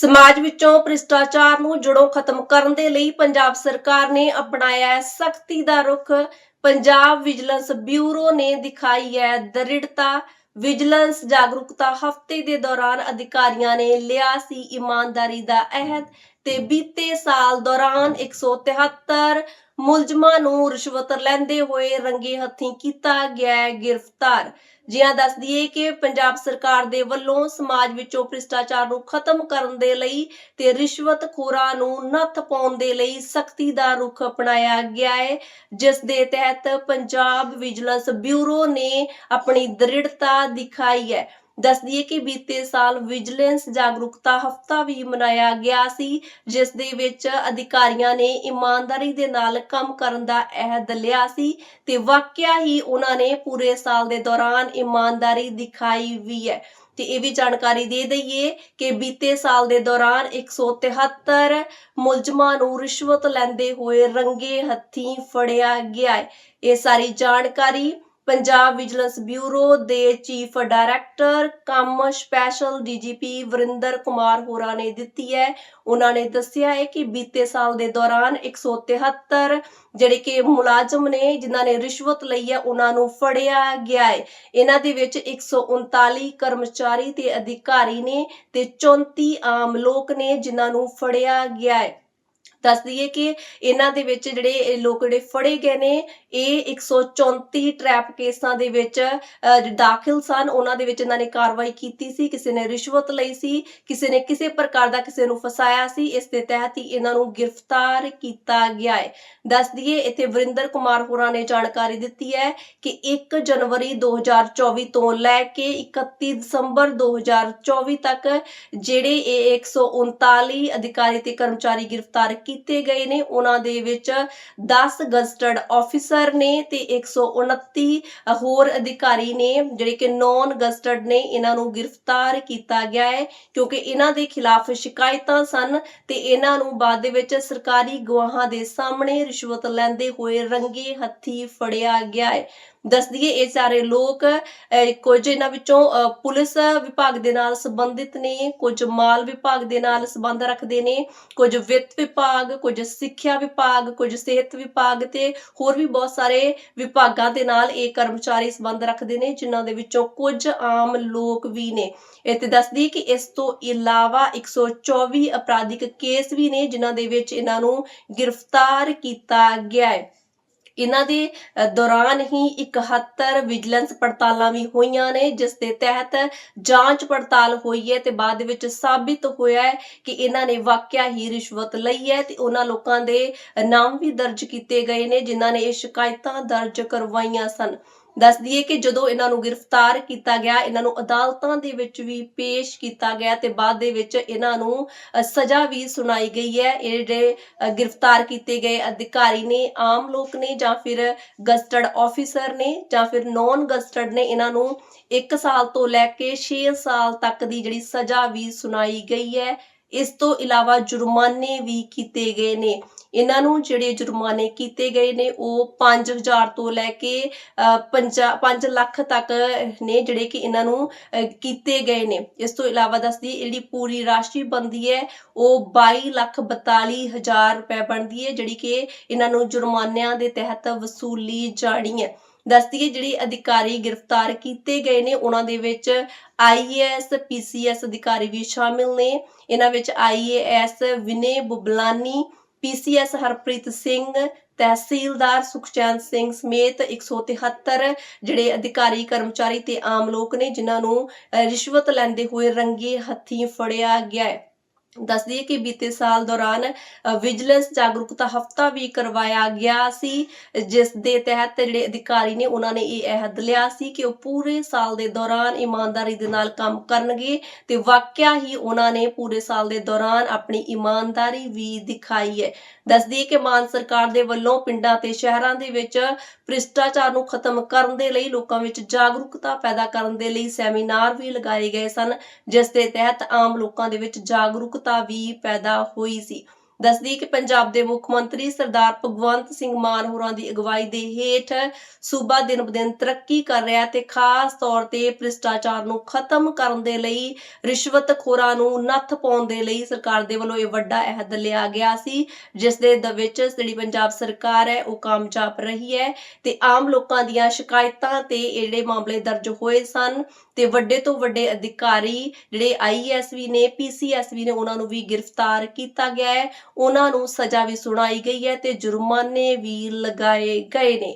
ਸਮਾਜ ਵਿੱਚੋਂ ਭ੍ਰਿਸ਼ਟਾਚਾਰ ਨੂੰ ਜੜੋਂ ਖਤਮ ਕਰਨ ਦੇ ਲਈ ਪੰਜਾਬ ਸਰਕਾਰ ਨੇ ਅਪਣਾਇਆ ਹੈ। ਸਖਤੀ ਦਾ ਰੁਖ ਪੰਜਾਬ ਵਿਜੀਲੈਂਸ ਬਿਊਰੋ ਨੇ ਦਿਖਾਈ ਹੈ। ਦ੍ਰਿੜਤਾ, ਵਿਜੀਲੈਂਸ ਜਾਗਰੂਕਤਾ ਹਫ਼ਤੇ ਦੇ ਦੌਰਾਨ ਅਧਿਕਾਰੀਆਂ ਨੇ ਲਿਆ ਸੀ ਇਮਾਨਦਾਰੀ ਦਾ ਅਹਿਦ ਤੇ ਬੀਤੇ ਸਾਲ ਦੌਰਾਨ 173 ਮੁਲਜ਼ਮਾਂ ਨੂੰ ਰਿਸ਼ਵਤ ਲੈਂਦੇ ਹੋਏ ਰੰਗੇ ਹੱਥੀਂ ਕੀਤਾ ਗਿਆ ਹੈ ਗਿਰਫਤਾਰ। ਦੱਸ ਦਈਏ ਕਿ ਪੰਜਾਬ ਸਰਕਾਰ ਦੇ ਵੱਲੋਂ ਸਮਾਜ ਵਿੱਚੋਂ ਭ੍ਰਿਸ਼ਟਾਚਾਰ ਨੂੰ ਖਤਮ ਕਰਨ ਦੇ ਲਈ ਤੇ ਰਿਸ਼ਵਤਖੋਰਾਂ ਨੂੰ ਨੱਥ ਪਾਉਣ ਦੇ ਲਈ ਸਖਤੀ ਦਾ ਰੁਖ ਅਪਣਾਇਆ ਗਿਆ ਹੈ, ਜਿਸ ਦੇ ਤਹਿਤ ਪੰਜਾਬ ਵਿਜੀਲੈਂਸ ਬਿਊਰੋ ਨੇ ਆਪਣੀ ਦ੍ਰਿੜਤਾ ਦਿਖਾਈ ਹੈ। ਦੱਸ ਦਈਏ ਕਿ ਬੀਤੇ ਸਾਲ ਵਿਜੀਲੈਂਸ ਜਾਗਰੂਕਤਾ ਹਫਤਾ ਵੀ ਮਨਾਇਆ ਗਿਆ ਸੀ, ਜਿਸ ਦੇ ਵਿੱਚ ਅਧਿਕਾਰੀਆਂ ਨੇ ਇਮਾਨਦਾਰੀ ਦੇ ਨਾਲ ਕੰਮ ਕਰਨ ਦਾ ਅਹਿਦ ਲਿਆ ਸੀ ਤੇ ਵਾਕਿਆ ਹੀ ਉਹਨਾਂ ਨੇ ਪੂਰੇ ਸਾਲ ਦੇ ਦੌਰਾਨ ਇਮਾਨਦਾਰੀ ਦਿਖਾਈ ਵੀ ਹੈ। ਤੇ ਇਹ ਵੀ ਜਾਣਕਾਰੀ ਦੇ ਦਈਏ ਕਿ ਬੀਤੇ ਸਾਲ ਦੇ ਦੌਰਾਨ 173 ਮੁਲਜ਼ਮਾਂ ਨੂੰ ਰਿਸ਼ਵਤ ਲੈਂਦੇ ਹੋਏ ਰੰਗੇ ਹੱਥੀਂ ਫੜਿਆ ਗਿਆ ਹੈ। ਇਹ ਸਾਰੀ ਜਾਣਕਾਰੀ ਪੰਜਾਬ ਵਿਜੀਲੈਂਸ ਬਿਊਰੋ ਦੇ ਚੀਫ ਡਾਇਰੈਕਟਰ ਕੰਮ ਸਪੈਸ਼ਲ ਡੀਜੀਪੀ ਵਰਿੰਦਰ ਕੁਮਾਰ ਹੋਰਾ ਨੇ ਦਿੱਤੀ ਹੈ। ਉਹਨਾਂ ਨੇ ਦੱਸਿਆ ਹੈ ਕਿ ਬੀਤੇ ਸਾਲ ਦੇ ਦੌਰਾਨ 173 ਜਿਹੜੇ ਕਿ ਮੁਲਾਜ਼ਮ ਨੇ, ਜਿਨ੍ਹਾਂ ਨੇ ਰਿਸ਼ਵਤ ਲਈ ਹੈ, ਉਹਨਾਂ ਨੂੰ ਫੜਿਆ ਗਿਆ ਹੈ। ਇਹਨਾਂ ਦੇ ਵਿੱਚ 139 ਕਰਮਚਾਰੀ ਤੇ ਅਧਿਕਾਰੀ ਨੇ ਤੇ 34 ਆਮ ਲੋਕ ਨੇ, ਜਿਨ੍ਹਾਂ ਨੂੰ ਫੜਿਆ ਗਿਆ ਹੈ। ਦੱਸ ਦਈਏ ਕਿ ਇਹਨਾਂ ਦੇ ਵਿੱਚ ਜਿਹੜੇ ਲੋਕ ਜਿਹੜੇ ਫੜੇ ਗਏ ਨੇ ਇਹ 134 ਟ੍ਰੈਪ ਕੇਸਾਂ ਦੇ ਵਿੱਚ ਅਹ, ਦਾਖਲ ਸਨ ਉਹਨਾਂ ਦੇ ਵਿੱਚ ਇਹਨਾਂ ਨੇ ਕਾਰਵਾਈ ਕੀਤੀ ਸੀ ਕਿਸੇ ਨੇ ਰਿਸ਼ਵਤ ਲਈ ਸੀ ਕਿਸੇ ਨੇ ਕਿਸੇ ਪ੍ਰਕਾਰ ਦਾ ਕਿਸੇ ਨੂੰ ਫਸਾਇਆ ਸੀ ਇਸ ਦੇ ਤਹਿਤ ਹੀ ਇਹਨਾਂ ਨੂੰ ਗ੍ਰਿਫਤਾਰ ਕੀਤਾ ਗਿਆ ਹੈ। ਦੱਸ ਦਈਏ ਇੱਥੇ ਵਰਿੰਦਰ ਕੁਮਾਰ ਹੋਰਾਂ ਨੇ ਜਾਣਕਾਰੀ ਦਿੱਤੀ ਹੈ ਕਿ 1 ਜਨਵਰੀ 2024 ਤੋਂ ਲੈ ਕੇ 31 ਦਸੰਬਰ 2024 ਤੱਕ ਜਿਹੜੇ ਇਹ 139 ਅਧਿਕਾਰੀ ਤੇ ਕਰਮਚਾਰੀ ਗ੍ਰਿਫਤਾਰ ਕੀਤੇ ਗਏ ਨੇ। ਉਹਨਾਂ ਦੇ ਵਿੱਚ 10 ਗਜ਼ਟਡ ਆਫੀਸਰ ਨੇ ਤੇ 129 ਹੋਰ ਅਧਿਕਾਰੀ ਨੇ, ਜਿਹੜੇ ਕਿ ਨੌਨ ਗਜ਼ਟਡ ਨੇ, ਇਹਨਾਂ ਨੂੰ ਗ੍ਰਿਫਤਾਰ ਕੀਤਾ ਗਿਆ ਹੈ ਕਿਉਂਕਿ ਇਹਨਾਂ ਦੇ ਖਿਲਾਫ ਸ਼ਿਕਾਇਤਾਂ ਸਨ ਤੇ ਇਹਨਾਂ ਨੂੰ ਬਾਅਦ ਦੇ ਵਿੱਚ ਸਰਕਾਰੀ ਗਵਾਹਾਂ ਦੇ ਸਾਹਮਣੇ ਰਿਸ਼ਵਤ ਲੈਂਦੇ ਹੋਏ ਰੰਗੇ ਹੱਥੀ ਫੜਿਆ ਗਿਆ ਹੈ। ਦੱਸ ਦਈਏ ਇਹ ਸਾਰੇ ਲੋਕ ਅਹ, ਕੁਝ ਇਹਨਾਂ ਵਿੱਚੋਂ ਪੁਲਿਸ ਵਿਭਾਗ ਦੇ ਨਾਲ ਸੰਬੰਧਿਤ ਨੇ ਕੁਝ ਮਾਲ ਵਿਭਾਗ ਦੇ ਨਾਲ ਸੰਬੰਧ ਰੱਖਦੇ ਨੇ ਕੁਝ ਵਿੱਤ ਵਿਭਾਗ ਕੁਝ ਸਿੱਖਿਆ ਵਿਭਾਗ ਕੁਝ ਸਿਹਤ ਵਿਭਾਗ ਤੇ ਹੋਰ ਵੀ ਬਹੁਤ ਸਾਰੇ ਵਿਭਾਗਾਂ ਦੇ ਨਾਲ ਇਹ ਕਰਮਚਾਰੀ ਸੰਬੰਧ ਰੱਖਦੇ ਨੇ ਜਿਨ੍ਹਾਂ ਦੇ ਵਿੱਚੋਂ ਕੁਝ ਆਮ ਲੋਕ ਵੀ ਨੇ। ਇੱਥੇ ਦੱਸਦੀ ਕਿ ਇਸ ਤੋਂ ਇਲਾਵਾ 124 ਅਪਰਾਧਿਕ ਕੇਸ ਵੀ ਨੇ ਜਿਨ੍ਹਾਂ ਦੇ ਵਿੱਚ ਇਹਨਾਂ ਨੂੰ ਗ੍ਰਿਫਤਾਰ ਕੀਤਾ ਗਿਆ ਹੈ। ਇਹਨਾਂ ਦੇ ਦੌਰਾਨ ਹੀ 71 ਵਿਜੀਲੈਂਸ ਪੜਤਾਲਾਂ ਵੀ ਹੋਈਆਂ ਨੇ, ਜਿਸ ਦੇ ਤਹਿਤ ਜਾਂਚ ਪੜਤਾਲ ਹੋਈ ਹੈ ਤੇ ਬਾਅਦ ਦੇ ਵਿੱਚ ਸਾਬਿਤ ਹੋਇਆ ਹੈ ਕਿ ਇਹਨਾਂ ਨੇ ਵਾਕਿਆ ਹੀ ਰਿਸ਼ਵਤ ਲਈ ਹੈ ਤੇ ਉਹਨਾਂ ਲੋਕਾਂ ਦੇ ਨਾਮ ਵੀ ਦਰਜ ਕੀਤੇ ਗਏ ਨੇ, ਜਿਨ੍ਹਾਂ ਨੇ ਇਹ ਸ਼ਿਕਾਇਤਾਂ ਦਰਜ ਕਰਵਾਈਆਂ ਸਨ। ਦੱਸ ਦਈਏ ਕਿ ਜਦੋਂ ਇਹਨਾਂ ਨੂੰ ਗ੍ਰਿਫਤਾਰ ਕੀਤਾ ਗਿਆ, ਇਹਨਾਂ ਨੂੰ ਅਦਾਲਤਾਂ ਦੇ ਵਿੱਚ ਵੀ ਪੇਸ਼ ਕੀਤਾ ਗਿਆ ਤੇ ਬਾਅਦ ਦੇ ਵਿੱਚ ਇਹਨਾਂ ਨੂੰ ਸਜ਼ਾ ਵੀ ਸੁਣਾਈ ਗਈ ਹੈ। ਇਹ ਜਿਹੜੇ ਗ੍ਰਿਫਤਾਰ ਕੀਤੇ ਗਏ ਅਧਿਕਾਰੀ ਨੇ, ਆਮ ਲੋਕ ਨੇ ਜਾਂ ਫਿਰ ਗਸਟਡ ਆਫੀਸਰ ਨੇ ਜਾਂ ਫਿਰ ਨੌਨ ਗਸਟਡ ਨੇ, ਇਹਨਾਂ ਨੂੰ 1 ਸਾਲ ਤੋਂ ਲੈ ਕੇ 6 ਸਾਲ ਤੱਕ ਦੀ ਜਿਹੜੀ ਸਜ਼ਾ ਵੀ ਸੁਣਾਈ ਗਈ ਹੈ। ਇਸ ਤੋਂ ਇਲਾਵਾ ਜੁਰਮਾਨੇ ਵੀ ਕੀਤੇ ਗਏ ਨੇ। ਇਹਨਾਂ ਨੂੰ ਜਿਹੜੇ ਜੁਰਮਾਨੇ ਕੀਤੇ ਗਏ ਨੇ, ਉਹ 5000 ਤੋਂ ਲੈ ਕੇ 5 ਲੱਖ ਤੱਕ ਨੇ ਜਿਹੜੇ ਕਿ ਇਹਨਾਂ ਨੂੰ ਕੀਤੇ ਗਏ ਨੇ। ਇਸ ਤੋਂ ਇਲਾਵਾ ਦੱਸਦੀ ਜਿਹੜੀ ਪੂਰੀ ਰਾਸ਼ੀ ਬਣਦੀ ਹੈ, ਉਹ 22 ਲੱਖ 42 ਹਜ਼ਾਰ ਰੁਪਏ ਬਣਦੀ ਹੈ, ਜਿਹੜੀ ਕਿ ਇਹਨਾਂ ਨੂੰ ਜੁਰਮਾਨਿਆਂ ਦੇ ਤਹਿਤ ਵਸੂਲੀ ਜਾਣੀ ਹੈ। ਦੱਸਦੀ ਹੈ ਜਿਹੜੀ ਅਧਿਕਾਰੀ ਗ੍ਰਿਫਤਾਰ ਕੀਤੇ ਗਏ ਨੇ, ਉਹਨਾਂ ਦੇ ਵਿੱਚ ਆਈਏਐਸ ਪੀਸੀਐਸ ਅਧਿਕਾਰੀ ਵੀ ਸ਼ਾਮਿਲ ਨੇ। ਇਹਨਾਂ ਵਿੱਚ ਆਈਏਐਸ ਵਿਨੇ ਬੁਬਲਾਨੀ ਪੀਸੀਐਸ ਹਰਪ੍ਰੀਤ ਸਿੰਘ, ਤਹਿਸੀਲਦਾਰ ਸੁਖਚੈਨ ਸਿੰਘ ਸਮੇਤ 173 ਜਿਹੜੇ ਅਧਿਕਾਰੀ, ਕਰਮਚਾਰੀ ਤੇ ਆਮ ਲੋਕ ਨੇ, ਜਿਨ੍ਹਾਂ ਨੂੰ ਰਿਸ਼ਵਤ ਲੈਂਦੇ ਹੋਏ ਰੰਗੇ ਹੱਥੀਂ ਫੜਿਆ ਗਿਆ ਹੈ। ਦੱਸਦੀ ਦਈਏ ਕਿ ਬੀਤੇ ਸਾਲ ਦੌਰਾਨ ਵਿਜੀਲੈਂਸ ਜਾਗਰੂਕਤਾ ਹਫਤਾ ਵੀ ਕਰਵਾਇਆ ਗਿਆ ਸੀ, ਜਿਸ ਦੇ ਤਹਿਤ ਜਿਹੜੇ ਅਧਿਕਾਰੀ ਨੇ, ਉਹਨਾਂ ਨੇ ਇਹ ਅਹਿਦ ਲਿਆ ਸੀ ਕਿ ਉਹ ਪੂਰੇ ਸਾਲ ਦੇ ਦੌਰਾਨ ਇਮਾਨਦਾਰੀ ਦੇ ਨਾਲ ਕੰਮ ਕਰਨਗੇ ਤੇ ਵਾਕਿਆ ਹੀ ਉਹਨਾਂ ਨੇ ਪੂਰੇ ਸਾਲ ਦੇ ਦੌਰਾਨ ਆਪਣੀ ਇਮਾਨਦਾਰੀ ਵੀ ਦਿਖਾਈ ਹੈ। ਦੱਸਦੀ ਦਈਏ ਕਿ ਮਾਨ ਸਰਕਾਰ ਦੇ ਵੱਲੋਂ ਪਿੰਡਾਂ ਤੇ ਸ਼ਹਿਰਾਂ ਦੇ ਵਿੱਚ ਭ੍ਰਿਸ਼ਟਾਚਾਰ ਨੂੰ ਖਤਮ ਕਰਨ ਦੇ ਲਈ, ਲੋਕਾਂ ਵਿੱਚ ਜਾਗਰੂਕਤਾ ਪੈਦਾ ਕਰਨ ਦੇ ਲਈ ਸੈਮੀਨਾਰ ਵੀ ਲਗਾਏ ਗਏ ਸਨ, ਜਿਸ ਦੇ ਤਹਿਤ ਆਮ ਲੋਕਾਂ ਦੇ ਵਿੱਚ ਜਾਗਰੂਕ ਜਾਗਰੂਕਤਾ ਵੀ ਪੈਦਾ ਹੋਈ ਸੀ। ਦੱਸਦੀ ਕਿ ਪੰਜਾਬ ਦੇ ਮੁੱਖ ਮੰਤਰੀ ਸਰਦਾਰ ਭਗਵੰਤ ਸਿੰਘ ਮਾਨ ਹੋਰਾਂ ਦੀ ਅਗਵਾਈ ਦੇ ਹੇਠ ਸੂਬਾ ਦਿਨ ਬ ਤਰੱਕੀ ਕਰ ਰਿਹਾ ਤੇ ਖਾਸ ਤੌਰ ਤੇ ਭ੍ਰਿਸ਼ਟਾਚਾਰ ਨੂੰ ਖਤਮ ਕਰਨ ਦੇ ਲਈ ਰਿਸ਼ਵਤਖੋਰਾਂ ਨੂੰ ਨੱਥ ਪਾਉਣ ਦੇ ਲਈ ਸਰਕਾਰ ਦੇ ਵੱਲੋਂ ਇਹ ਵੱਡਾ ਅਹਿਦ ਲਿਆ ਗਿਆ ਸੀ, ਜਿਸ ਦੇ ਵਿੱਚ ਜਿਹੜੀ ਪੰਜਾਬ ਸਰਕਾਰ ਹੈ, ਉਹ ਕਾਮਯਾਬ ਰਹੀ ਹੈ ਤੇ ਆਮ ਲੋਕਾਂ ਦੀਆਂ ਸ਼ਿਕਾਇਤਾਂ ਤੇ ਇਹ ਜਿਹੜੇ ਮਾਮਲੇ ਦਰਜ ਹੋਏ ਸਨ ਤੇ ਵੱਡੇ ਤੋਂ ਵੱਡੇ ਅਧਿਕਾਰੀ ਜਿਹੜੇ ਆਈਐਸ ਵੀ ਨੇ ਪੀਸੀਐਸ ਵੀ ਨੇ, ਉਹਨਾਂ ਨੂੰ ਵੀ ਗ੍ਰਿਫਤਾਰ ਕੀਤਾ ਗਿਆ ਹੈ। ਉਹਨਾਂ ਨੂੰ ਸਜ਼ਾ ਵੀ ਸੁਣਾਈ ਗਈ ਹੈ ਤੇ ਜੁਰਮਾਨੇ ਵੀ ਲਗਾਏ ਗਏ ਨੇ।